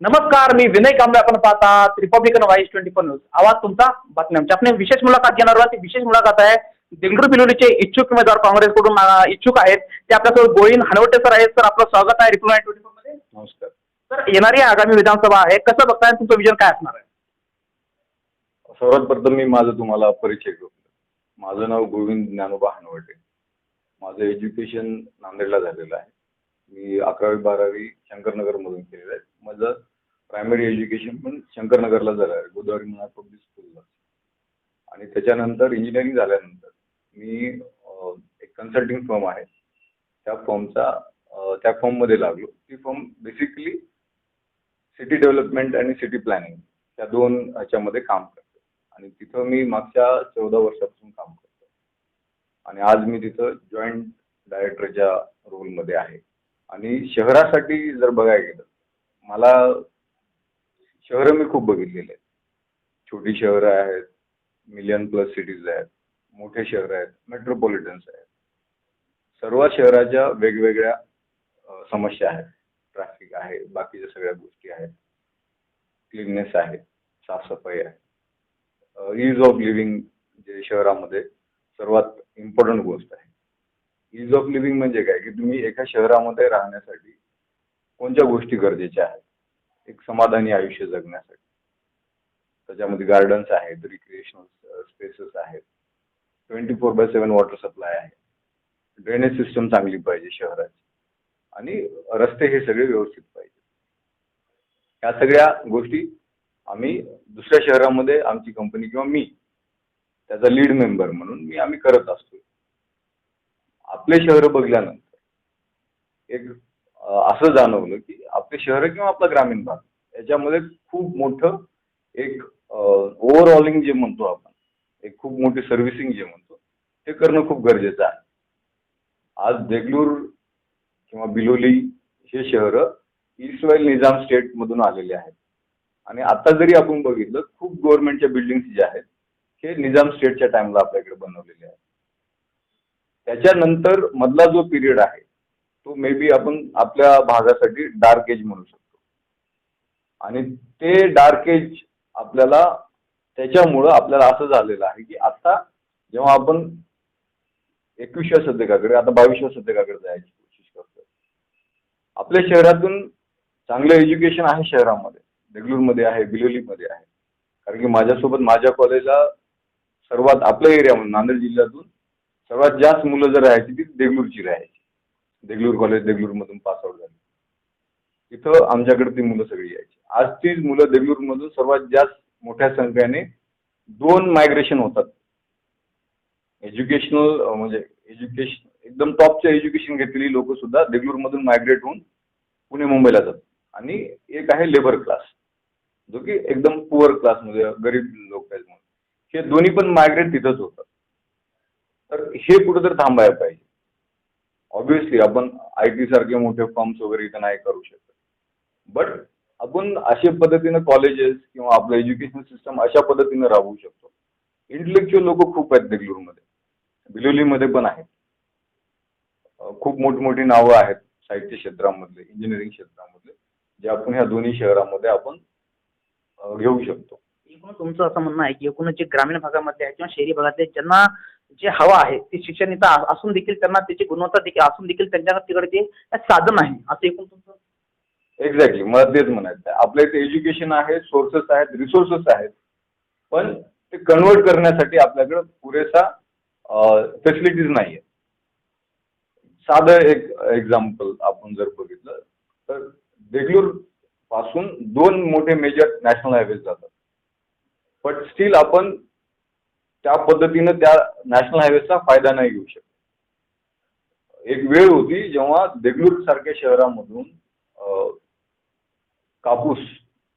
नमस्कार मी विनय कांबळे आपण पाहतात Republican voice twenty four news आवाज तुमचा बातमी आमची आपण विशेष मुलाखत घेणार आहोत ती विशेष मुलाखत आहे. देंगरू बिलोलीचे इच्छुक उमेदवार काँग्रेसकडून इच्छुक आहेत. ते आपल्यासोबत गोविंद हनवटे सर आहेत. सर आपलं स्वागत आहे रिपब्लिकन ट्वेंटी फोरमध्ये. नमस्कार. सर येणारी आगामी विधानसभा आहे. कसं बघताय? तुमचं विजन काय असणार आहे? सर्वात प्रथम मी माझा तुम्हाला परिचय करतो माझं नाव गोविंद ज्ञानोबा हनवटे. माझं एज्युकेशन नांदेडला झालेलं आहे. मी अकरावी बारावी शंकरनगरमधून केलेलं आहे. माझं प्रायमरी एज्युकेशन पण शंकरनगरला झालं आहे. गोदावरी म्हणा पब्लिक स्कूलला आणि त्याच्यानंतर इंजिनिअरिंग झाल्यानंतर मी एक कन्सल्टिंग फर्म आहे. त्या फर्मचा त्या फर्ममध्ये लागलो. ती फर्म बेसिकली सिटी डेव्हलपमेंट आणि सिटी प्लॅनिंग त्या दोन ह्याच्यामध्ये काम करते. आणि तिथं मी मागच्या चौदा वर्षापासून काम करतो. आणि आज मी तिथं जॉईंट डायरेक्टरच्या रोलमध्ये आहे. आणि शहरासाठी जर बघायला गेलं मला शहरं मी खूप बघितलेली आहेत. छोटी शहरं आहेत मिलियन प्लस सिटीज आहेत मोठे शहरं आहेत मेट्रोपॉलिटन्स आहेत. सर्व शहराच्या वेगवेगळ्या समस्या आहेत. ट्रॅफिक आहे बाकीच्या सगळ्या गोष्टी आहेत. क्लीननेस आहे साफसफाई आहे. इज ऑफ लिव्हिंग जे शहरामध्ये सर्वात इम्पॉर्टंट गोष्ट आहे. इज ऑफ लिव्हिंग म्हणजे काय? की तुम्ही एका शहरामध्ये राहण्यासाठी कोणत्या गोष्टी गरजेच्या आहेत? एक समाधानी आयुष्य जगण्यासाठी. त्याच्यामध्ये गार्डन्स आहेत रिक्रिएशनल स्पेसेस आहेत. Twenty four by seven water supply आहे. ड्रेनेज सिस्टम चांगली पाहिजे शहराची. आणि रस्ते हे सगळे व्यवस्थित पाहिजे. या सगळ्या गोष्टी आम्ही दुसऱ्या शहरामध्ये आमची कंपनी किंवा मी त्याचा लीड मेंबर म्हणून मी आम्ही करत असतो. आपले शहर बघल्यानंतर एक असं जाणवलं की आपले शहर किंवा आपला ग्रामीण भाग याच्यामध्ये खूप मोठं एक ओव्हरऑलिंग जे म्हणतो आपण एक खूप मोठी सर्व्हिसिंग जे म्हणतो ते करणं खूप गरजेचं आहे. आज देगलूर किंवा बिलोली हे शहरं ईस्टवाईल निजाम स्टेटमधून आलेले आहेत. आणि आता जरी आपण बघितलं खूप गव्हर्नमेंटच्या बिल्डिंग्स ज्या आहेत हे निजाम स्टेटच्या टाइमला आपल्याकडे बनवलेले आहेत. त्याच्यानंतर मधला जो पिरियड आहे तो मे बी आपण आपल्या भागासाठी डार्क एज म्हणू शकतो. आणि ते डार्क एज आपल्याला त्याच्यामुळं आपल्याला असं झालेलं आहे की आता जेव्हा आपण एकविसव्या शतकाकडे आता बावीसव्या शतकाकडे जायची कोशिश करतो आपल्या शहरातून चांगलं एज्युकेशन आहे शहरामध्ये. देगलूरमध्ये आहे बिलोलीमध्ये आहे. कारण की माझ्यासोबत माझ्या कॉलेजला सर्वात आपल्या एरियामध्ये नांदेड जिल्ह्यातून सर्वात जास्त मुलं जर राहायची ती देगलूरची राहायची. देगलूर कॉलेज देगलूरमधून पास आउट झाली. तिथं आमच्याकडे ती मुलं सगळी यायची. आज तीच मुलं देगलूरमधून सर्वात जास्त मोठ्या संख्येने दोन मायग्रेशन होतात. एज्युकेशनल म्हणजे एज्युकेशन एकदम टॉपच्या एज्युकेशन घेतलेली लोक सुद्धा देगलूरमधून मायग्रेट होऊन पुणे मुंबईला जातात. आणि एक आहे लेबर क्लास जो की एकदम पुअर क्लास म्हणजे गरीब लोक आहेत म्हणून. हे दोन्ही पण मायग्रेट तिथंच होतात. तर हे कुठं तर थांबायला पाहिजे. ऑब्विसली आपण आय टी सारखे मोठे फॉर्म्स वगैरे इथं नाही करू शकत. बट आपण अशा पद्धतीनं कॉलेजेस किंवा आपलं एज्युकेशन सिस्टम अशा पद्धतीनं राबवू शकतो. इंटलेक्च्युअल लोक खूप आहेत बेंगलुरूमध्ये. बिलोलीमध्ये पण आहेत. खूप मोठी नावं आहेत साहित्य क्षेत्रामधले इंजिनिअरिंग क्षेत्रामधले जे आपण ह्या दोन्ही शहरामध्ये आपण घेऊ शकतो. एकूण तुमचं असं म्हणणं आहे की एकूण जे ग्रामीण भागामध्ये आहे किंवा शहरी भागातले ज्यांना जे हवं आहे ते शिक्षण असून देखील त्यांना त्याची गुणवत्ता देखील असून देखील त्यांच्या तिकडे ते साधन आहे. असं एकूण तुमचं? एक्झॅक्टली मला तेच म्हणायचं आपल्या इथे एज्युकेशन आहे सोर्सेस आहेत रिसोर्सेस आहेत. पण ते कन्वर्ट करण्यासाठी आपल्याकडे पुरेसा फॅसिलिटीज नाही आहेत साधं एक एक्झाम्पल आपण जर बघितलं तर देगलूरपासून दोन मोठे मेजर नॅशनल हायवेज जातात. बट स्टील आपण त्या पद्धतीनं त्या नॅशनल हायवेचा फायदा नाही घेऊ शकत. एक वेळ होती जेव्हा देगलूर सारख्या शहरामधून कापूस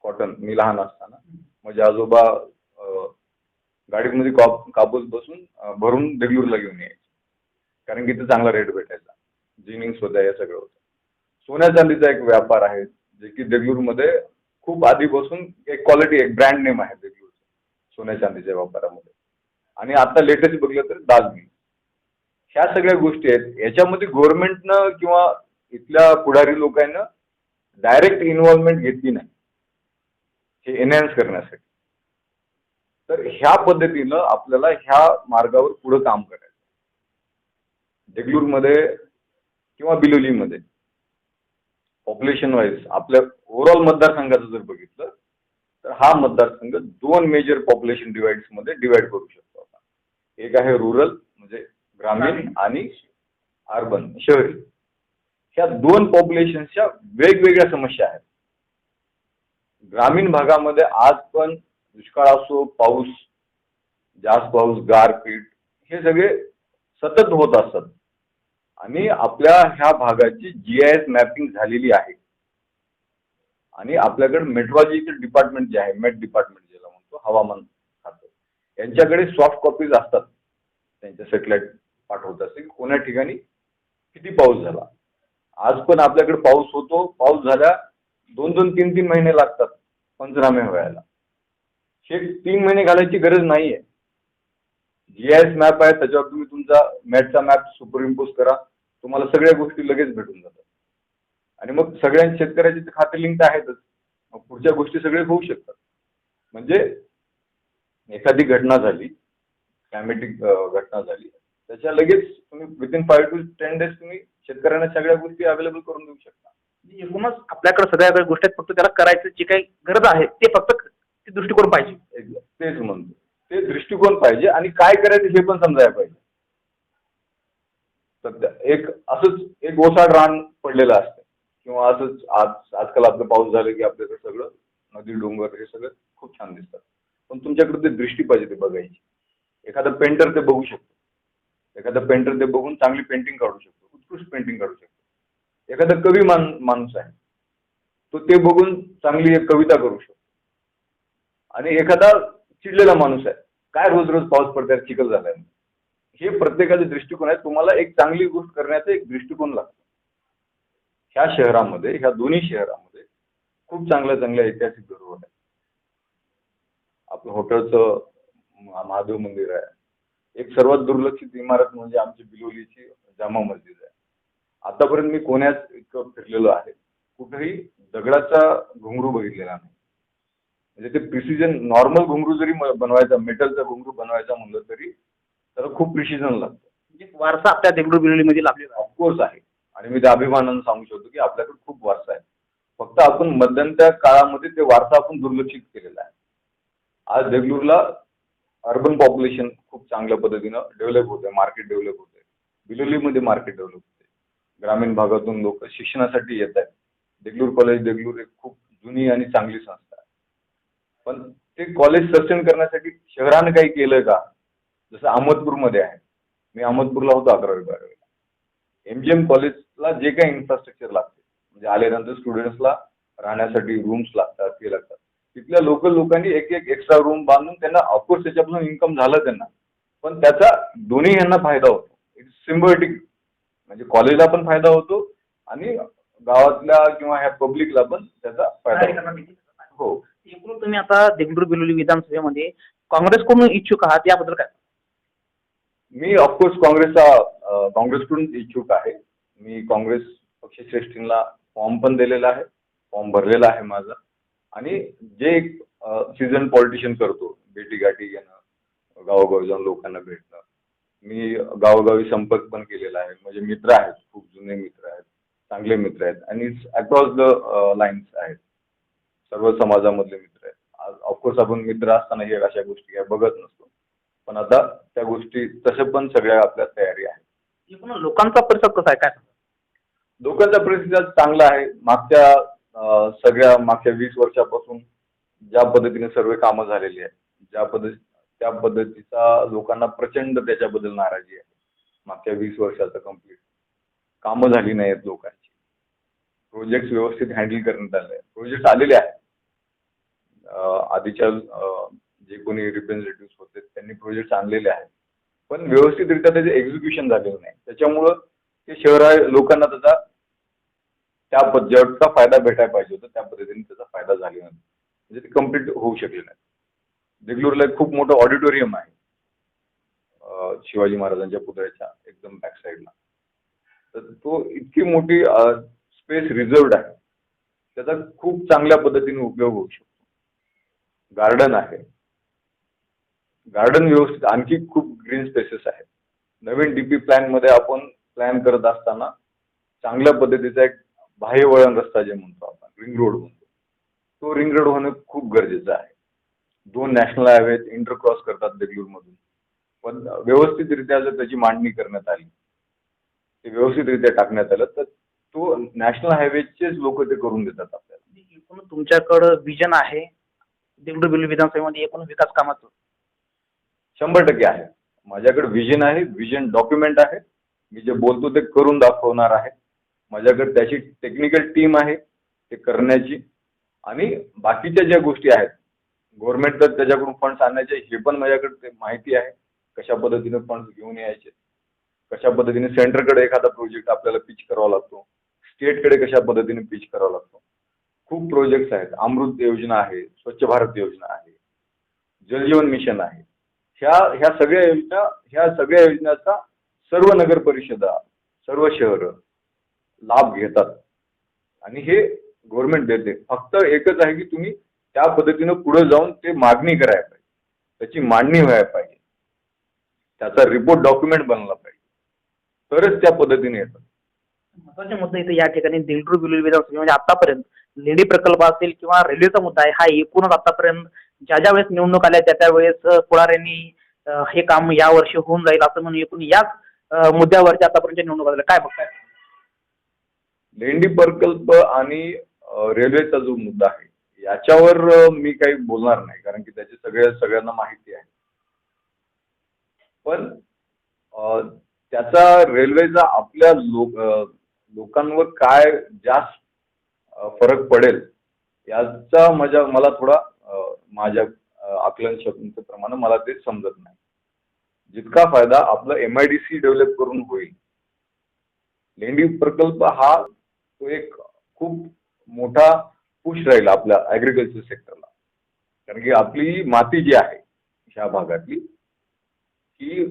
कॉटन मी लहान असताना माझे आजोबा गाडीमध्ये काप कापूस बसून भरून देगलूरला घेऊन यायचे. कारण की तिथे चांगला रेट भेटायचा. जिनिंग होत्या या सगळं होतं. सोन्या चांदीचा एक व्यापार आहे जे की देगलूरमध्ये खूप आधीपासून एक क्वालिटी एक ब्रँड नेम आहे देगलूरचं सोन्या चांदीच्या व्यापारामध्ये. आणि आता लेटेस्ट बघलं तर दालमी. ह्या सगळ्या गोष्टी आहेत. याच्यामध्ये गव्हर्नमेंटनं किंवा इथल्या पुढारी लोकांना डायरेक्ट इन्व्हॉल्वमेंट घेतली नाही. हे एनहॅन्स करण्यासाठी. तर ह्या पद्धतीनं आपल्याला ह्या मार्गावर पुढं काम करायचं देगलूरमध्ये किंवा बिलोलीमध्ये पॉप्युलेशन वाईज आपल्या ओव्हरऑल मतदारसंघाचं जर बघितलं तर हा मतदारसंघ दोन मेजर पॉप्युलेशन डिवाइड्समध्ये डिवाइड करू शकतो. एक आहे रुरल म्हणजे ग्रामीण आणि अर्बन शहरी. ह्या दोन पॉप्युलेशनच्या वेगवेगळ्या समस्या आहेत. ग्रामीण भागामध्ये आज पण दुष्काळ असो पाऊस जास्त पाऊस गारपीट हे सगळे सतत होत असतात आणि आपल्या ह्या भागाची जी आय एस मॅपिंग झालेली आहे. आणि आपल्याकडे मेट्रॉलॉजीचं डिपार्टमेंट जे आहे मेट डिपार्टमेंट ज्याला म्हणतो हवामान खातं. यांच्याकडे सॉफ्ट कॉपीज असतात. त्यांच्या सॅटेलाइट पाठवत असते की कोण्या ठिकाणी? किती पाऊस झाला? आज पण आपल्याकडे पाऊस होतो. पाऊस झाल्या दोन दोन तीन तीन महिने लागतात पंचनामे व्हायला. हे तीन महिने घालायची गरज नाहीये. जी आय एस मॅप आहे त्याच्यावर तुम्ही तुमचा मॅटचा मॅप सुपर इम्पोज करा. तुम्हाला सगळ्या गोष्टी लगेच भेटून जातात. आणि मग सगळ्या शेतकऱ्याचे खाते लिंक आहेतच. मग पुढच्या गोष्टी सगळे होऊ शकतात. म्हणजे एखादी घटना झाली क्लायमेटिक घटना झाली. त्याच्या लगेच तुम्ही within five to ten days तुम्ही शेतकऱ्यांना सगळ्या गोष्टी अवेलेबल करून देऊ शकता. एकूणच आपल्याकडे सगळ्या गोष्टी फक्त त्याला करायचं जी काही गरज आहे ते फक्त ते दृष्टिकोन पाहिजे. तेच म्हणतो. ते दृष्टिकोन पाहिजे आणि काय करायचं हे पण समजायला पाहिजे. सध्या एक असंच एक ओसाड रान पडलेलं असतं. किंवा असंच आज आजकाल आपलं पाऊस झालं की आपल्याकडे सगळं नदी डोंगर हे सगळं खूप छान दिसतात. पण तुमच्याकडे ते दृष्टी पाहिजे ते बघायची. एखादा पेंटर ते बघू शकतो. एखादा पेंटर ते बघून चांगली पेंटिंग काढू शकतो उत्कृष्ट पेंटिंग काढू शकतो. एखादा कवी मान माणूस आहे तो ते बघून चांगली एक कविता करू शकतो. आणि एखादा चिडलेला माणूस आहे काय रोज रोज पाऊस पडते चिखल झालाय हे प्रत्येकाचे दृष्टिकोन आहे तुम्हाला एक चांगली गोष्ट करण्याचा एक दृष्टिकोन लागतो. ह्या शहरामध्ये ह्या दोन्ही शहरामध्ये खूप चांगल्या चांगल्या ऐतिहासिक धरोहर आहेत. आपलं हॉटेलचं महादेव मंदिर आहे. एक सर्वात दुर्लक्षित इमारत म्हणजे आमची बिलोलीची जामा मस्जिद आहे. आतापर्यंत मी कोण्यात इतकं फिरलेलो आहे. कुठेही दगडाचा घुंगरू बघितलेला नाही. म्हणजे ते प्रिसिजन नॉर्मल घुंगरू जरी बनवायचा मेटलचा घुंगरू बनवायचा म्हणलं तरी त्याला खूप प्रिसिजन लागतं. म्हणजे वारसा आपल्या देगलूर बिलोलीमध्ये लाभलेला ऑफकोर्स आहे. आणि मी ते अभिमानानं सांगू शकतो की आपल्याकडे खूप वारसा आहे. फक्त आपण मध्यंतरी काळामध्ये ते वारसा आपण दुर्लक्षित केलेला आहे. आज देगलूरला अर्बन पॉप्युलेशन खूप चांगल्या पद्धतीनं डेव्हलप होत आहे मार्केट डेव्हलप होत आहे बिलोलीमध्ये मार्केट डेव्हलप होते ग्रामीण भागातून लोक शिक्षणासाठी येत आहेत. देगलूर कॉलेज देगलूर एक खूप जुनी आणि चांगली संस्था आहे. पण ते कॉलेज सस्टेन करण्यासाठी शहरानं काही केलं का? जसं अहमदपूरमध्ये आहे. मी अहमदपूरला होतो अकरावी बारावीला एमजीएम कॉलेजला जे काही इन्फ्रास्ट्रक्चर लागते म्हणजे आल्यानंतर स्टुडंट्सला राहण्यासाठी रूम्स लागतात ते लागतात. तिथल्या लोकल लोकांनी एक एक एक्स्ट्रा रूम बांधून त्यांना ऑफकोर्स त्याच्यापासून इन्कम झालं त्यांना. पण त्याचा दोन्ही यांना फायदा होतो. इट्स सिम्बॉटिक म्हणजे कॉलेजला पण फायदा होतो आणि गावातल्या किंवा ह्या पब्लिकला पण त्याचा फायदा हो. एकूण तुम्ही आता देगलूर बिलोली विधानसभेमध्ये काँग्रेसकडून इच्छुक आहात याबद्दल काय? मी ऑफकोर्स काँग्रेसचा काँग्रेसकडून इच्छुक आहे. मी काँग्रेस पक्षश्रेष्ठींना फॉर्म पण दिलेला आहे. फॉर्म भरलेला आहे माझा. आणि जे एक सीझन पॉलिटिशियन करतो भेटीगाठी घेणं गावोगावी जाऊन लोकांना भेटणं. मी गावोगावी संपर्क पण केलेला आहे. म्हणजे मित्र आहेत खूप जुने मित्र आहेत चांगले मित्र आहेत आणि अक्रॉस द लाईन्स आहेत. सर्व समाजामधले मित्र आहेत. आज ऑफकोर्स आपण मित्र असताना हे अशा गोष्टी काय बघत नसतो. पण आता त्या गोष्टी तशा पण सगळ्या आपल्या तयारी आहे एकूण लोकांचा प्रतिसाद कसा आहे? काय लोकांचा प्रतिसाद चांगला आहे. मागच्या सगळ्या मागच्या वीस वर्षापासून ज्या पद्धतीने सर्व कामं झालेली आहेत ज्या पद्धती त्या पद्धतीचा लोकांना प्रचंड त्याच्याबद्दल नाराजी आहे. मागच्या वीस वर्षाचं कंप्लीट कामं झाली नाही आहेत लोकांची. प्रोजेक्ट व्यवस्थित हँडल करण्यात आले प्रोजेक्ट आलेले आहेत. आधीच्या जे कोणी रिप्रेझेंटेटिव्ह होते त्यांनी प्रोजेक्ट आणलेले आहेत. पण व्यवस्थितरित्या त्याचे एक्झिक्युशन झालेलं नाही. त्याच्यामुळं ते शहरा लोकांना त्याचा त्या बजेटचा ज्याचा फायदा भेटायला पाहिजे होता. त्या पद्धतीने त्याचा फायदा झाला नाही. म्हणजे ते कंप्लीट होऊ शकले नाही. देगलूरला एक खूप मोठं ऑडिटोरियम आहे. शिवाजी महाराजांच्या पुतळ्याच्या एकदम बॅक साईडला तर तो इतकी मोठी स्पेस रिझर्वड आहे. त्याचा खूप चांगल्या पद्धतीने उपयोग होऊ शकतो. गार्डन आहे. गार्डन व्यवस्थित आणखी खूप ग्रीन स्पेसेस आहेत. नवीन डीपी प्लॅनमध्ये आपण प्लॅन करत असताना चांगल्या पद्धतीचा एक बाह्य वळण रस्ता जे म्हणतो आपण रिंग रोड म्हणतो. तो रिंग रोड होणं खूप गरजेचं आहे. दोन नॅशनल हायवे इंटरक्रॉस करतात बेंगळुरूमधून पण व्यवस्थितरित्या जर त्याची मांडणी करण्यात आली ते व्यवस्थितरित्या टाकण्यात आलं तर तो नॅशनल हायवेचेच लोक ते करून देतात आपल्याला. एकूण तुमच्याकडं विजन आहे विधानसभेमध्ये एकूण विकास कामाचं. शंभर टक्के आहे. माझ्याकडे विजन आहे विजन डॉक्युमेंट आहे. मी जे बोलतो ते करून दाखवणार आहे. माझ्याकडे त्याची टेक्निकल टीम आहे ते करण्याची. आणि बाकीच्या ज्या गोष्टी आहेत गव्हर्नमेंट तर त्याच्याकडून फंड्स आणायचे हे पण माझ्याकडे माहिती आहे कशा पद्धतीने फंड्स घेऊन यायचे कशा पद्धतीने सेंटरकडे एखादा प्रोजेक्ट आपल्याला पिच करावा लागतो स्टेटकडे कशा पद्धतीने पिच करावा लागतो. खूप प्रोजेक्ट्स आहेत अमृत योजना आहे स्वच्छ भारत योजना आहे जलजीवन मिशन आहे. ह्या ह्या सगळ्या योजना ह्या सगळ्या योजनाचा सर्व नगर परिषदा सर्व शहर लाभ घेतात. आणि हे गव्हर्नमेंट देते. फक्त एकच आहे की तुम्ही त्या पद्धतीनं पुढे जाऊन ते मागणी करायला पाहिजे. त्याची मांडणी व्हायला पाहिजे. त्याचा रिपोर्ट डॉक्युमेंट बनला पाहिजे. तरच त्या पद्धतीने येतात. महत्त्वाचे मुद्दा इथे या ठिकाणी देगलूर असतील म्हणजे आतापर्यंत निधी प्रकल्प असेल किंवा रेल्वेचा मुद्दा आहे हा एकूणच आतापर्यंत ज्या ज्या वेळेस निवडणूक आल्या त्या त्यावेळेस अ, पुढाऱ्यांनी हे काम या वर्षी होऊन जाईल असं म्हणून एकूण याच मुद्द्यावरती आतापर्यंत निवडणूक आल्या काय बघताय? लेंडी प्रकल्प आणि रेल्वेचा जो मुद्दा आहे याच्यावर मी काही बोलणार नाही कारण की त्याची सगळ्या सगळ्यांना माहिती आहे. पण त्याचा रेल्वेचा आपल्या लोक लोकांवर काय जास्त फरक पडेल याचा माझ्या मला थोडा माझ्या आकलन शक्तीचं प्रमाण मला ते समजत नाही. जितका फायदा आपलं M I D C develop करून होईल लेंडी प्रकल्प हा तो एक खूप मोठा पुश राहील आपल्या ऍग्रिकल्चर सेक्टरला कारण की आपली माती जी आहे ह्या भागातली ही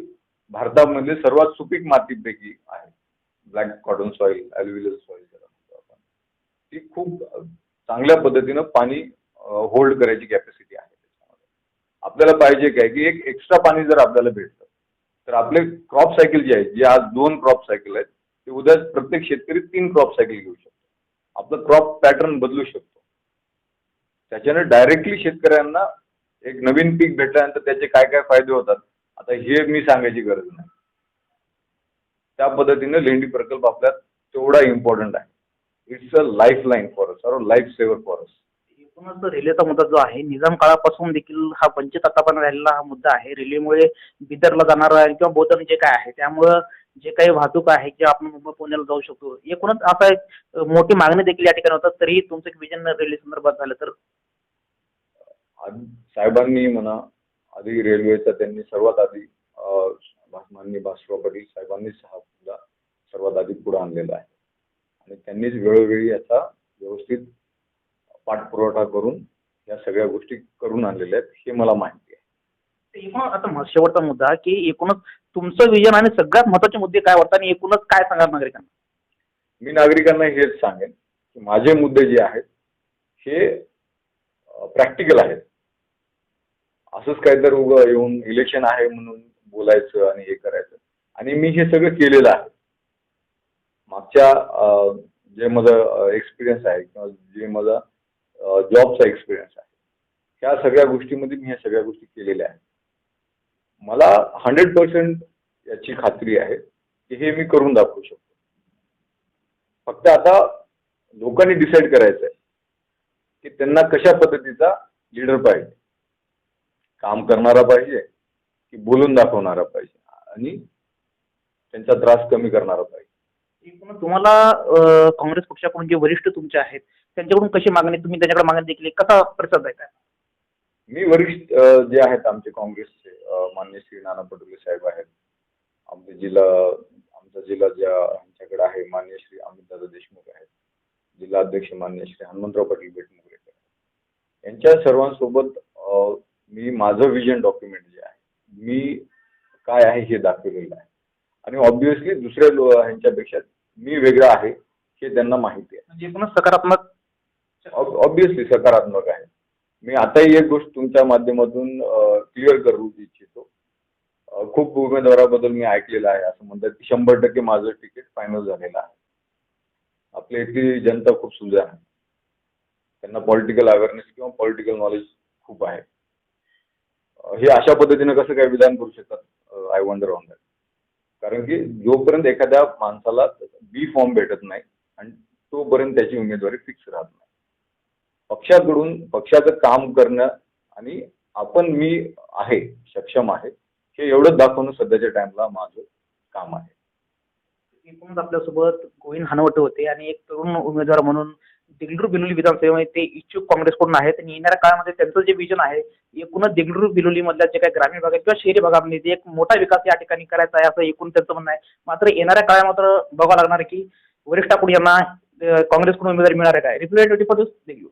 भारतामध्ये सर्वात सुपीक मातीपैकी आहे. Black cotton soil aluminium soil ज्याला म्हणतो आपण. ती खूप चांगल्या पद्धतीनं पाणी होल्ड करायची कॅपॅसिटी आहे त्याच्यामध्ये. आपल्याला पाहिजे काय की एक एक्स्ट्रा पाणी जर आपल्याला भेटतं तर आपले क्रॉप सायकल जे आहे जे आज दोन क्रॉप सायकल आहेत ते उद्या प्रत्येक शेतकरी तीन क्रॉप सायकल घेऊ शकतो. आपलं क्रॉप पॅटर्न बदलू शकतो. त्याच्याने डायरेक्टली शेतकऱ्यांना एक नवीन पीक भेटल्यानंतर त्याचे काय काय फायदे होतात आता हे मी सांगायची गरज नाही. त्या पद्धतीने लेंडी प्रकल्प आपल्यात तेवढा इम्पॉर्टंट आहे. It's a life line for us और लाईफ सेवर फॉर अस एकूणच रेल्वेचा मुद्दा जो आहे निजाम काळापासून देखील हा वंचित आतापर्यंत राहिलेला हा मुद्दा आहे. रेल्वेमुळे बिदरला जाणारा किंवा बोधन जे काय आहे त्यामुळं जे काही वाहतूक आहे की आपण मुंबई पुण्याला जाऊ शकतो एकूणच असा एक मोठी मागणी देखील या ठिकाणी होतात. तरीही तुमचं एक विजन रेल्वे संदर्भात झालं तर? साहेबांनी म्हणा आधी रेल्वेचा त्यांनी सर्वात आधी माननीय भास्करराव पाटील साहेबांनीच हा सर्वात आधी पुढे आणलेला आहे. आणि त्यांनीच वेळोवेळी याचा व्यवस्थित पाठपुरवठा करून या सगळ्या गोष्टी करून आणलेल्या आहेत हे मला माहिती आहे. शेवटचा मुद्दा की एकूणच तुमचं विजन आणि सगळ्यात महत्त्वाचे मुद्दे काय वाटतात आणि एकूणच काय सांगणार नागरिकांना? मी नागरिकांना हेच सांगेन की माझे मुद्दे जे आहेत हे प्रॅक्टिकल आहेत. असंच काहीतरी उगं येऊन इलेक्शन आहे म्हणून बोलायचं आणि हे करायचं. आणि मी हे सगळं केलेलं आहे. मागच्या जे माझं एक्सपिरियन्स आहे किंवा जे माझा जॉबचा एक्सपिरियन्स आहे. ह्या सगळ्या गोष्टीमध्ये मी ह्या सगळ्या गोष्टी केलेल्या आहेत. मला हंड्रेड पर्सेंट याची खात्री आहे की हे मी करून दाखवू शकतो. फक्त आता लोकांनी डिसाईड करायचं आहे की त्यांना कशा पद्धतीचा लीडर पाहिजे. काम करणारा पाहिजे की बोलून दाखवणारा पाहिजे आणि त्यांचा त्रास कमी करणारा पाहिजे. तुम्हाला काँग्रेस पक्षाकडून जे वरिष्ठ तुमचे आहेत त्यांच्याकडून कशी मागणी तुम्ही त्यांच्याकडे मागणी देखील कसा प्रतिसाद द्यायचा मी वरिष्ठ जे आहेत आमचे काँग्रेसचे अ, माननीय श्री नाना पटोले साहेब आहेत. आमचे जिल्हा आमचा जिल्हा ज्या आमच्याकडे आहे माननीय श्री अमितदादा देशमुख आहेत. जिल्हा अध्यक्ष माननीय श्री हनुमंतराव पाटील बेटमुगरेकर यांच्या सर्वांसोबत मी माझं विजन डॉक्युमेंट जे आहे मी काय आहे हे दाखवलेलं आहे. आणि ऑब्विसली दुसऱ्या लो ह्यांच्यापेक्षा मी वेगळा आहे हे त्यांना माहिती आहे. म्हणजे एकूणच सकारात्मक ऑब्विसली सकारात्मक आहे. मी आताही एक गोष्ट तुमच्या माध्यमातून क्लिअर करू इच्छितो. खूप उमेदवाराबद्दल मी ऐकलेलं आहे. असं म्हणतात की शंभर टक्के माझं तिकीट फायनल झालेलं आहे. आपल्या इथली जनता खूप सुजाण आहे. त्यांना पॉलिटिकल अवेअरनेस किंवा पॉलिटिकल नॉलेज खूप आहे. हे अशा पद्धतीने कसं काय विधान करू शकतात? आय वंडर ऑन दॅट कारण की जोपर्यंत एखाद्या माणसाला बी फॉर्म भेटत नाही आणि तोपर्यंत त्याची उमेदवारी फिक्स राहत नाही. पक्षाकडून पक्षाचं काम करणं आणि आपण मी आहे सक्षम आहे हे एवढंच दाखवणं सध्याच्या टाइमला माझं काम आहे. एकूणच आपल्यासोबत गोविंद हनवटे होते आणि एक तरुण उमेदवार म्हणून दिगलूर बिलोली विधानसभेमध्ये ते इच्छुक काँग्रेसकडून आहेत आणि येणाऱ्या काळामध्ये त्यांचं जे विजन आहे एकूणच दिगलूर बिलोली मधल्या जे काही ग्रामीण भागात किंवा शहरी भागामध्ये एक मोठा विकास या ठिकाणी करायचा आहे असं एकूण त्यांचं म्हणणं आहे. मात्र येणाऱ्या काळात मात्र बघावं लागणार की वरिष्ठ ठाकूर यांना काँग्रेसकडून उमेदवारी मिळणार आहे काय? रिप्रेझेंटेटिव्ह दिगलूर.